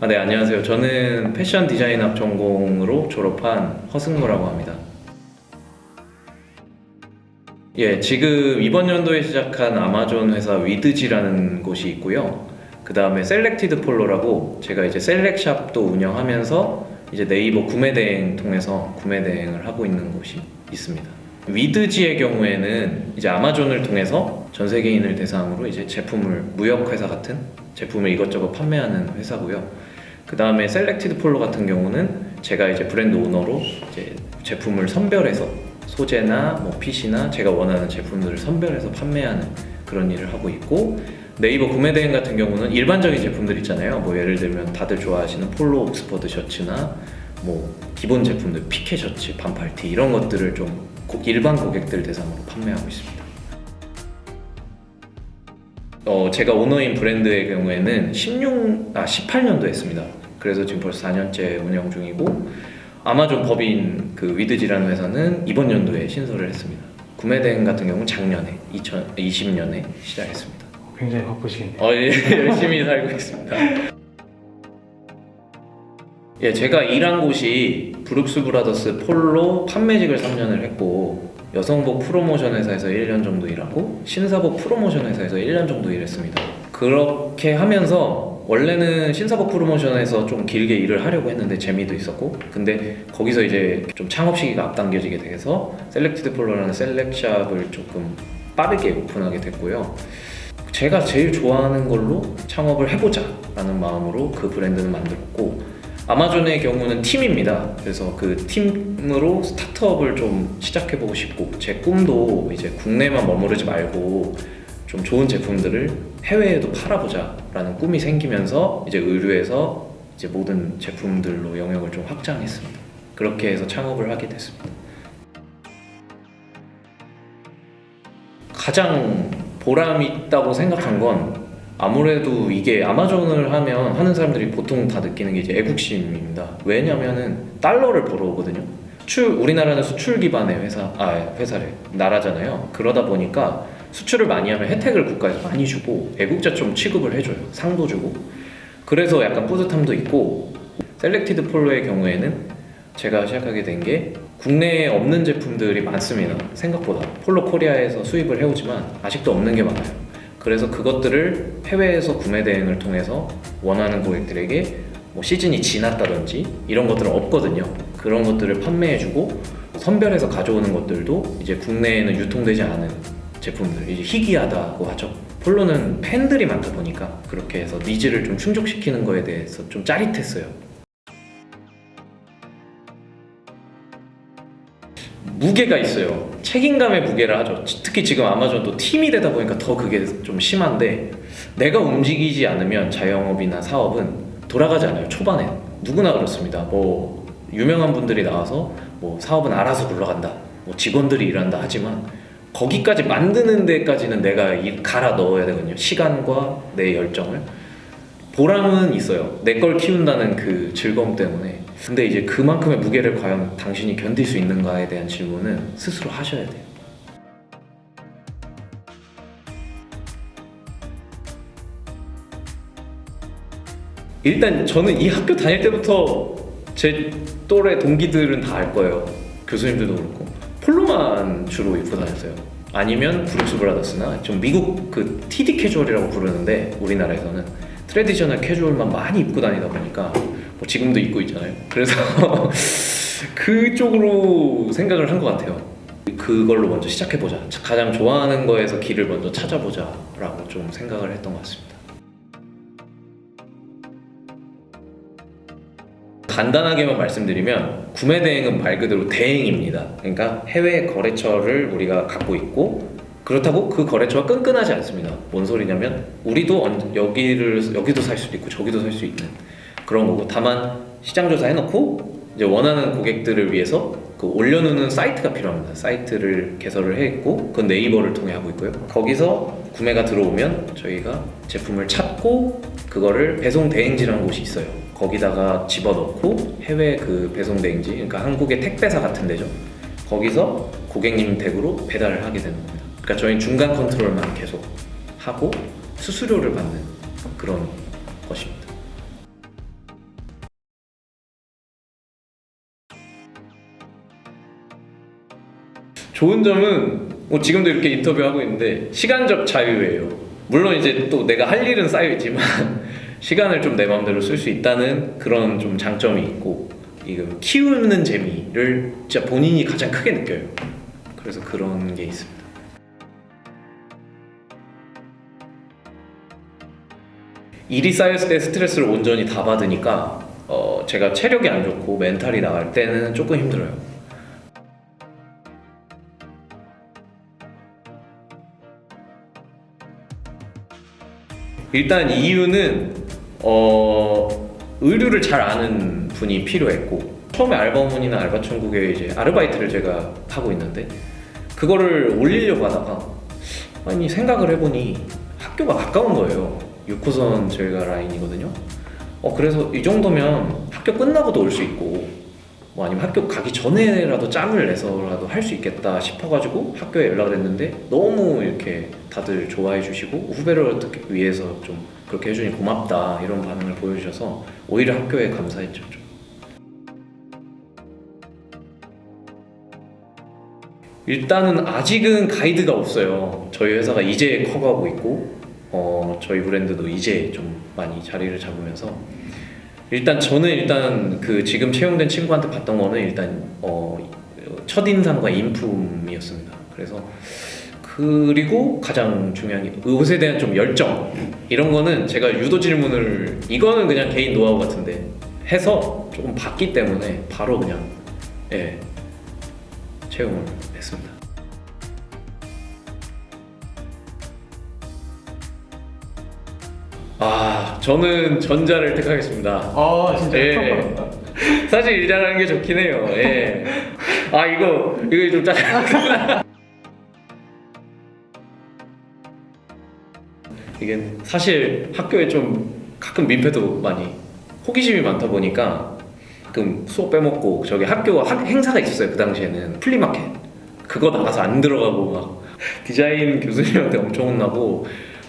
아, 네, 안녕하세요. 저는 패션 디자인학 전공으로 졸업한 허승무라고 합니다. 예, 지금 이번 연도에 시작한 아마존 회사 위드지라는 곳이 있고요. 그 다음에 셀렉티드 폴로라고 제가 이제 셀렉샵도 운영하면서 이제 네이버 구매 대행 통해서 구매 대행을 하고 있는 곳이 있습니다. 위드지의 경우에는 이제 아마존을 통해서 전 세계인을 대상으로 이제 제품을 무역 회사 같은 제품을 이것저것 판매하는 회사고요. 그 다음에 셀렉티드 폴로 같은 경우는 제가 이제 브랜드 오너로 이제 제품을 선별해서 소재나 뭐 핏이나 제가 원하는 제품들을 선별해서 판매하는 그런 일을 하고 있고 네이버 구매 대행 같은 경우는 일반적인 제품들 있잖아요. 뭐 예를 들면 다들 좋아하시는 폴로 옥스퍼드 셔츠나 뭐 기본 제품들 피케 셔츠, 반팔티 이런 것들을 좀 고- 일반 고객들 대상으로 판매하고 있습니다. 어, 제가 오너인 브랜드의 경우에는 16, 아 18년도 했습니다. 그래서 지금 벌써 4년째 운영 중이고 아마존 법인 그 위드지라는 회사는 이번 연도에 신설을 했습니다. 구매 대행 같은 경우는 작년에 2020년에 시작했습니다. 굉장히 바쁘시겠네요. 어, 예, 열심히 살고 있습니다. 예, 제가 일한 곳이 브룩스 브라더스 폴로 판매직을 3년을 했고 여성복 프로모션 회사에서 1년 정도 일하고 신사복 프로모션 회사에서 1년 정도 일했습니다. 그렇게 하면서 원래는 신사복 프로모션에서 좀 길게 일을 하려고 했는데 재미도 있었고 근데 거기서 이제 좀 창업 시기가 앞당겨지게 돼서 셀렉티드 폴로라는 셀렉샵을 조금 빠르게 오픈하게 됐고요. 제가 제일 좋아하는 걸로 창업을 해보자 라는 마음으로 그 브랜드는 만들었고 아마존의 경우는 팀입니다. 그래서 그 팀으로 스타트업을 좀 시작해보고 싶고 제 꿈도 이제 국내만 머무르지 말고 좀 좋은 제품들을 해외에도 팔아보자 라는 꿈이 생기면서 이제 의류에서 이제 모든 제품들로 영역을 좀 확장했습니다. 그렇게 해서 창업을 하게 됐습니다. 가장 보람 있다고 생각한 건 아무래도 이게 아마존을 하면 하는 사람들이 보통 다 느끼는 게 이제 애국심입니다. 왜냐면은 달러를 벌어오거든요. 수출 우리나라는 수출 기반의 회사 아 회사래 나라잖아요. 그러다 보니까 수출을 많이 하면 혜택을 국가에서 많이 주고 애국자처럼 취급을 해줘요. 상도 주고. 그래서 약간 뿌듯함도 있고 셀렉티드 폴로의 경우에는 제가 시작하게 된 게 국내에 없는 제품들이 많습니다. 생각보다 폴로 코리아에서 수입을 해오지만 아직도 없는 게 많아요. 그래서 그것들을 해외에서 구매 대행을 통해서 원하는 고객들에게 뭐 시즌이 지났다든지 이런 것들은 없거든요. 그런 것들을 판매해주고 선별해서 가져오는 것들도 이제 국내에는 유통되지 않은 제품들 이제 희귀하다고 하죠. 폴로는 팬들이 많다 보니까 그렇게 해서 니즈를 좀 충족시키는 거에 대해서 좀 짜릿했어요. 무게가 있어요. 책임감의 무게를 하죠. 특히 지금 아마존도 팀이 되다 보니까 더 그게 좀 심한데 내가 움직이지 않으면 자영업이나 사업은 돌아가지 않아요. 초반에 누구나 그렇습니다. 뭐 유명한 분들이 나와서 뭐 사업은 알아서 굴러간다. 뭐 직원들이 일한다 하지만 거기까지 만드는 데까지는 내가 이 갈아 넣어야 되거든요. 시간과 내 열정을. 보람은 있어요. 내 걸 키운다는 그 즐거움 때문에. 근데 이제 그만큼의 무게를 과연 당신이 견딜 수 있는가에 대한 질문은 스스로 하셔야 돼요. 일단 저는 이 학교 다닐 때부터 제 또래 동기들은 다 알 거예요. 교수님들도 그렇고 폴로만 주로 입고 다녔어요. 아니면 브룩스 브라더스나 좀 미국 그 TD 캐주얼이라고 부르는데 우리나라에서는 트레디셔널 캐주얼만 많이 입고 다니다 보니까 뭐 지금도 입고 있잖아요. 그래서 그쪽으로 생각을 한 것 같아요. 그걸로 먼저 시작해보자. 가장 좋아하는 거에서 길을 먼저 찾아보자 라고 좀 생각을 했던 것 같습니다. 간단하게만 말씀드리면 구매 대행은 말 그대로 대행입니다. 그러니까 해외 거래처를 우리가 갖고 있고 그렇다고 그 거래처가 끈끈하지 않습니다. 뭔 소리냐면 우리도 언- 여기를 여기도 살 수도 있고 저기도 살 수 있는 그런 거고 다만 시장 조사 해놓고 이제 원하는 고객들을 위해서 그 올려놓는 사이트가 필요합니다. 사이트를 개설을 해 있고 그건 네이버를 통해 하고 있고요. 거기서 구매가 들어오면 저희가 제품을 찾고 그거를 배송 대행지라는 곳이 있어요. 거기다가 집어넣고 해외 그 배송 대행지, 그러니까 한국의 택배사 같은 데죠. 거기서 고객님 댁으로 배달을 하게 되는 겁니다. 그러니까 저희는 중간 컨트롤만 계속 하고 수수료를 받는 그런 것입니다. 좋은 점은 뭐 지금도 이렇게 인터뷰하고 있는데 시간적 자유예요. 물론 이제 또 내가 할 일은 쌓여 있지만 시간을 좀 내 마음대로 쓸 수 있다는 그런 좀 장점이 있고 이거 키우는 재미를 진짜 본인이 가장 크게 느껴요. 그래서 그런 게 있습니다. 일이 쌓였을 때 스트레스를 온전히 다 받으니까 어, 제가 체력이 안 좋고 멘탈이 나갈 때는 조금 힘들어요. 일단 이유는 어, 의류를 잘 아는 분이 필요했고 처음에 알바문이나 알바천국에 이제 아르바이트를 제가 하고 있는데 그거를 올리려고 하다가 아니 생각을 해보니 학교가 가까운 거예요 6호선 저희가 라인이거든요 어 그래서 이 정도면 학교 끝나고도 올 수 있고 뭐 아니면 학교 가기 전에라도 짬을 내서라도 할 수 있겠다 싶어가지고 학교에 연락을 했는데 너무 이렇게 다들 좋아해 주시고 후배를 위해서 좀 그렇게 해주니 고맙다 이런 반응을 보여주셔서 오히려 학교에 감사했죠 좀. 일단은 아직은 가이드가 없어요. 저희 회사가 이제 커가고 있고, 어, 저희 브랜드도 이제 좀 많이 자리를 잡으면서 일단 저는 일단 그 지금 채용된 친구한테 봤던 거는 일단 어, 첫 인상과 인품이었습니다. 그래서 그리고 가장 중요한 게 옷에 대한 좀 열정 이런 거는 제가 유도 질문을 이거는 그냥 개인 노하우 같은데 해서 조금 봤기 때문에 바로 그냥 예 채용을 했습니다. 아 저는 전자를 택하겠습니다. 아 진짜 예. 사실 일장하는 게 좋긴 해요. 예. 아 이거 이거 좀 짜. 이게 사실 학교에 좀 가끔 민폐도 많이 호기심이 많다 보니까 가끔 수업 빼먹고 저기 학교가 학- 행사가 있었어요 그 당시에는 플리마켓 그거 나가서 안 들어가고 막 디자인 교수님한테 엄청 혼나고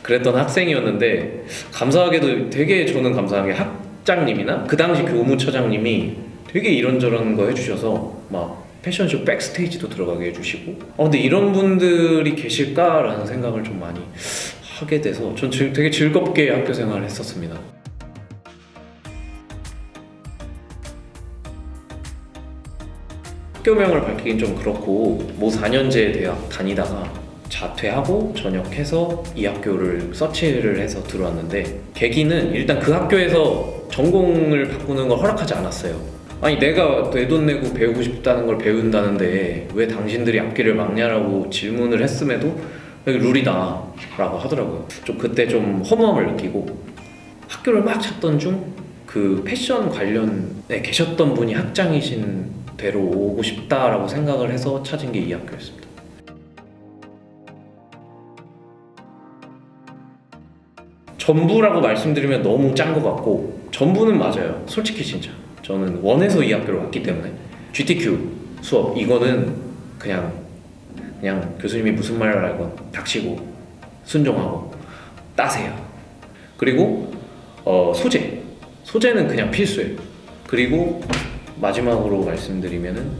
그랬던 학생이었는데 감사하게도 되게 저는 감사한 게 학장님이나 그 당시 교무처장님이 되게 이런저런 거 해주셔서 막 패션쇼 백스테이지도 들어가게 해주시고 어 근데 이런 분들이 계실까라는 생각을 좀 많이 하게 돼서 전 즐- 되게 즐겁게 학교 생활을 했었습니다. 학교명을 밝히긴 좀 그렇고 모 4년제 대학 다니다가 자퇴하고 전역해서 이 학교를 서치를 해서 들어왔는데 계기는 일단 그 학교에서 전공을 바꾸는 걸 허락하지 않았어요. 아니 내가 내 돈 내고 배우고 싶다는 걸 배운다는데 왜 당신들이 앞길을 막냐라고 질문을 했음에도 여기 룰이다 라고 하더라고요. 좀 그때 좀 허무함을 느끼고 학교를 막 찾던 중 그 패션 관련에 계셨던 분이 학장이신 대로 오고 싶다라고 생각을 해서 찾은 게 이 학교였습니다. 전부라고 말씀드리면 너무 짠 것 같고 전부는 맞아요. 솔직히 진짜 저는 원해서 이 학교를 왔기 때문에 GTQ 수업 이거는 그냥 그냥 교수님이 무슨 말을 하건 닥치고 순종하고 따세요. 그리고 어, 소재 소재는 그냥 필수예요. 그리고 마지막으로 말씀드리면은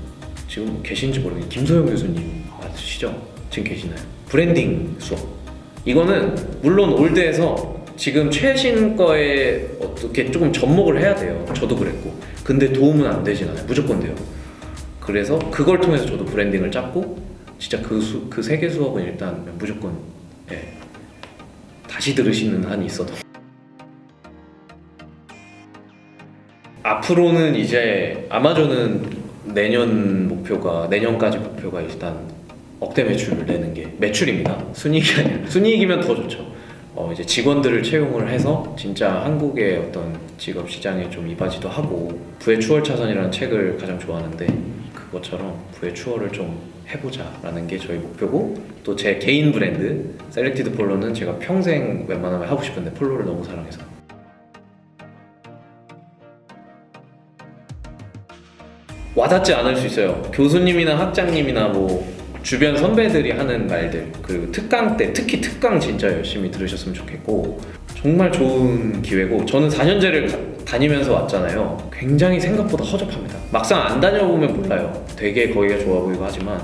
지금 계신지 모르겠는데 김소영 교수님 맞으시죠? 지금 계시나요? 브랜딩 수업 이거는 물론 올드에서 지금 최신 거에 어떻게 조금 접목을 해야 돼요. 저도 그랬고 근데 도움은 안 되진 않아요. 무조건 돼요. 그래서 그걸 통해서 저도 브랜딩을 짰고 진짜 그그 세 개 수업은 일단 무조건 예, 다시 들으시는 한이 있어도 앞으로는 이제 아마존은 내년 목표가 내년까지 목표가 일단 억대 매출을 내는 게 매출입니다. 순이익이 아니라 순이익이면 더 좋죠. 어 이제 직원들을 채용을 해서 진짜 한국의 어떤 직업 시장에 좀 이바지도 하고 부의 추월 차선이라는 책을 가장 좋아하는데 그것처럼 부의 추월을 좀 해보자라는 게 저희 목표고 또 제 개인 브랜드 셀렉티드 폴로는 제가 평생 웬만하면 하고 싶은데 폴로를 너무 사랑해서 와닿지 않을 수 있어요. 교수님이나 학장님이나 뭐 주변 선배들이 하는 말들 그리고 특강 때 특히 특강 진짜 열심히 들으셨으면 좋겠고 정말 좋은 기회고 저는 4년제를 다니면서 왔잖아요. 굉장히 생각보다 허접합니다. 막상 안 다녀보면 몰라요. 되게 거기가 좋아 보이고 하지만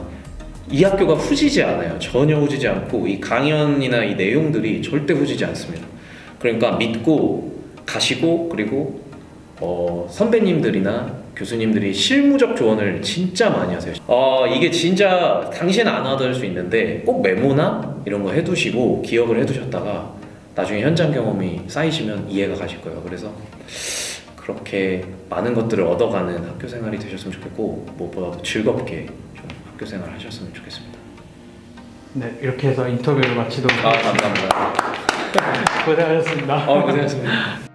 이 학교가 후지지 않아요. 전혀 후지지 않고 이 강연이나 이 내용들이 절대 후지지 않습니다. 그러니까 믿고 가시고 그리고 어, 선배님들이나 교수님들이 실무적 조언을 진짜 많이 하세요. 어, 이게 진짜 당시에는 안 와닿을 수 있는데 꼭 메모나 이런 거 해두시고 기억을 해두셨다가 나중에 현장 경험이 쌓이시면 이해가 가실 거예요. 그래서 그렇게 많은 것들을 얻어가는 학교 생활이 되셨으면 좋겠고 무엇보다도 즐겁게 좀 학교 생활 하셨으면 좋겠습니다. 네, 이렇게 해서 인터뷰를 마치도록 아 감사합니다. 고생하셨습니다. 아 고생하셨습니다.